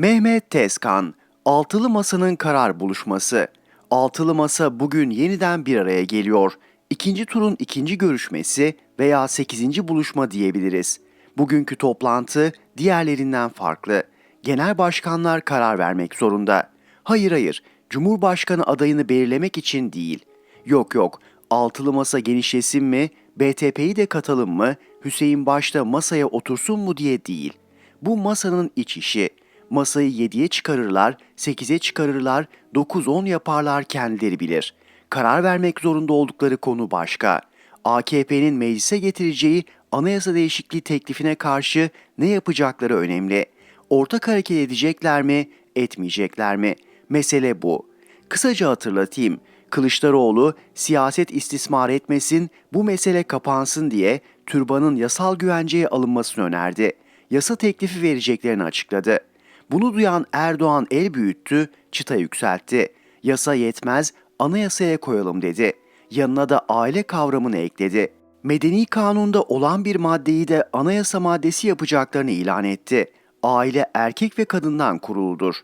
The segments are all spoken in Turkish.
Mehmet Tezkan, Altılı Masa'nın karar buluşması. Altılı Masa bugün yeniden bir araya geliyor. İkinci turun ikinci görüşmesi veya sekizinci buluşma diyebiliriz. Bugünkü toplantı diğerlerinden farklı. Genel başkanlar karar vermek zorunda. Hayır hayır, Cumhurbaşkanı adayını belirlemek için değil. Yok yok, altılı masa genişlesin mi, BTP'yi de katalım mı, Hüseyin başta masaya otursun mu diye değil. Bu masanın iç işi. Masayı 7'ye çıkarırlar, 8'e çıkarırlar, 9-10 yaparlar kendileri bilir. Karar vermek zorunda oldukları konu başka. AKP'nin meclise getireceği anayasa değişikliği teklifine karşı ne yapacakları önemli. Ortak hareket edecekler mi, etmeyecekler mi? Mesele bu. Kısaca hatırlatayım. Kılıçdaroğlu siyaset istismar etmesin, bu mesele kapansın diye türbanın yasal güvenceye alınmasını önerdi. Yasa teklifi vereceklerini açıkladı. Bunu duyan Erdoğan el büyüttü, çıta yükseltti. Yasa yetmez, anayasaya koyalım dedi. Yanına da aile kavramını ekledi. Medeni kanunda olan bir maddeyi de anayasa maddesi yapacaklarını ilan etti. Aile erkek ve kadından kuruludur.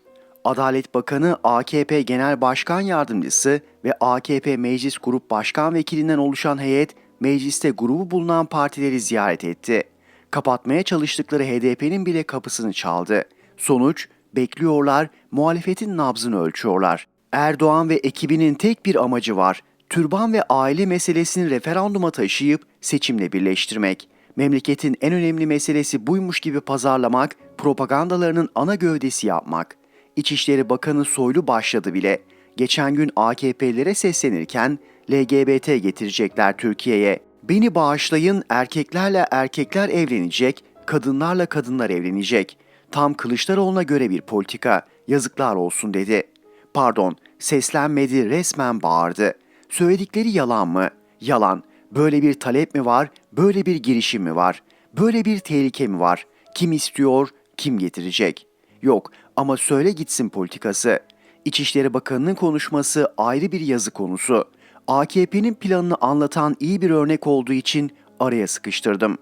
Adalet Bakanı AKP Genel Başkan Yardımcısı ve AKP Meclis Grup Başkan Vekilinden oluşan heyet mecliste grubu bulunan partileri ziyaret etti. Kapatmaya çalıştıkları HDP'nin bile kapısını çaldı. Sonuç bekliyorlar, muhalefetin nabzını ölçüyorlar. Erdoğan ve ekibinin tek bir amacı var. Türban ve aile meselesini referanduma taşıyıp seçimle birleştirmek. Memleketin en önemli meselesi buymuş gibi pazarlamak, propagandalarının ana gövdesi yapmak. İçişleri Bakanı Soylu başladı bile. Geçen gün AKP'lilere seslenirken LGBT getirecekler Türkiye'ye. Beni bağışlayın erkeklerle erkekler evlenecek, kadınlarla kadınlar evlenecek. Tam Kılıçdaroğlu'na göre bir politika. Yazıklar olsun dedi. Pardon, seslenmedi resmen bağırdı. Söyledikleri yalan mı? Yalan. Böyle bir talep mi var? Böyle bir girişim mi var? Böyle bir tehlike mi var? Kim istiyor? Kim getirecek? Yok ama söyle gitsin politikası. İçişleri Bakanı'nın konuşması ayrı bir yazı konusu. AKP'nin planını anlatan iyi bir örnek olduğu için araya sıkıştırdım.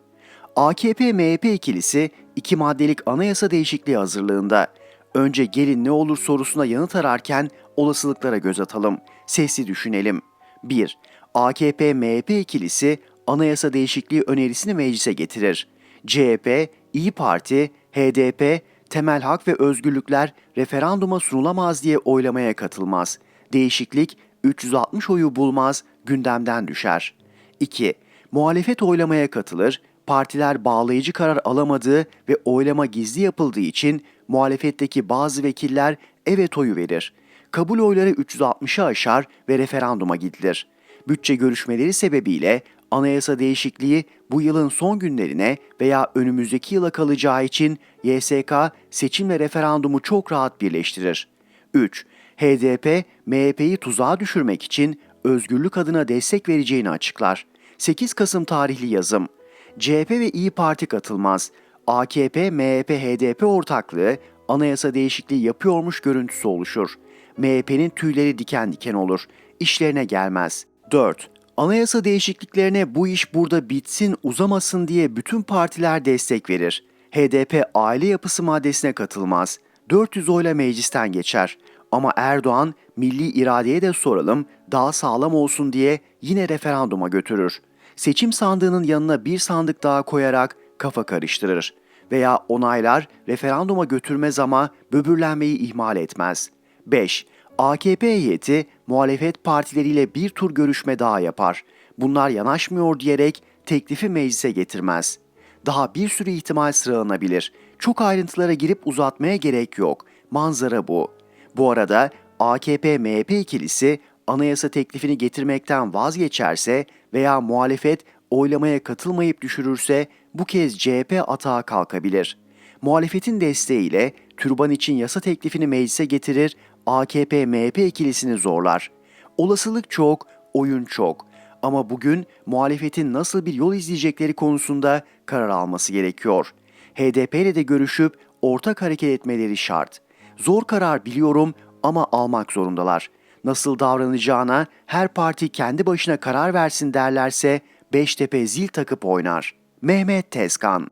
AKP-MHP ikilisi iki maddelik anayasa değişikliği hazırlığında. Önce gelin ne olur sorusuna yanıt ararken olasılıklara göz atalım. Sesli düşünelim. 1. AKP-MHP ikilisi anayasa değişikliği önerisini meclise getirir. CHP, İyi Parti, HDP, temel hak ve özgürlükler referanduma sunulamaz diye oylamaya katılmaz. Değişiklik 360 oyu bulmaz, gündemden düşer. 2. Muhalefet oylamaya katılır, partiler bağlayıcı karar alamadığı ve oylama gizli yapıldığı için muhalefetteki bazı vekiller evet oyu verir. Kabul oyları 360'ı aşar ve referanduma gidilir. Bütçe görüşmeleri sebebiyle anayasa değişikliği bu yılın son günlerine veya önümüzdeki yıla kalacağı için YSK seçimle referandumu çok rahat birleştirir. 3. HDP, MHP'yi tuzağa düşürmek için özgürlük adına destek vereceğini açıklar. 8 Kasım tarihli yazım. CHP ve İyi Parti katılmaz. AKP, MHP, HDP ortaklığı anayasa değişikliği yapıyormuş görüntüsü oluşur. MHP'nin tüyleri diken diken olur. İşlerine gelmez. 4. Anayasa değişikliklerine bu iş burada bitsin, uzamasın diye bütün partiler destek verir. HDP aile yapısı maddesine katılmaz. 400 oyla meclisten geçer. Ama Erdoğan milli iradeye de soralım, daha sağlam olsun diye yine referanduma götürür. Seçim sandığının yanına bir sandık daha koyarak kafa karıştırır. Veya onaylar referanduma götürmez ama böbürlenmeyi ihmal etmez. 5. AKP heyeti muhalefet partileriyle bir tur görüşme daha yapar. Bunlar yanaşmıyor diyerek teklifi meclise getirmez. Daha bir sürü ihtimal sıralanabilir. Çok ayrıntılara girip uzatmaya gerek yok. Manzara bu. Bu arada AKP-MHP ikilisi anayasa teklifini getirmekten vazgeçerse veya muhalefet oylamaya katılmayıp düşürürse bu kez CHP atağa kalkabilir. Muhalefetin desteğiyle türban için yasa teklifini meclise getirir, AKP-MHP ikilisini zorlar. Olasılık çok, oyun çok. Ama bugün muhalefetin nasıl bir yol izleyecekleri konusunda karar alması gerekiyor. HDP ile de görüşüp ortak hareket etmeleri şart. Zor karar biliyorum ama almak zorundalar. Nasıl davranacağına her parti kendi başına karar versin derlerse Beştepe zil takıp oynar. Mehmet Tezkan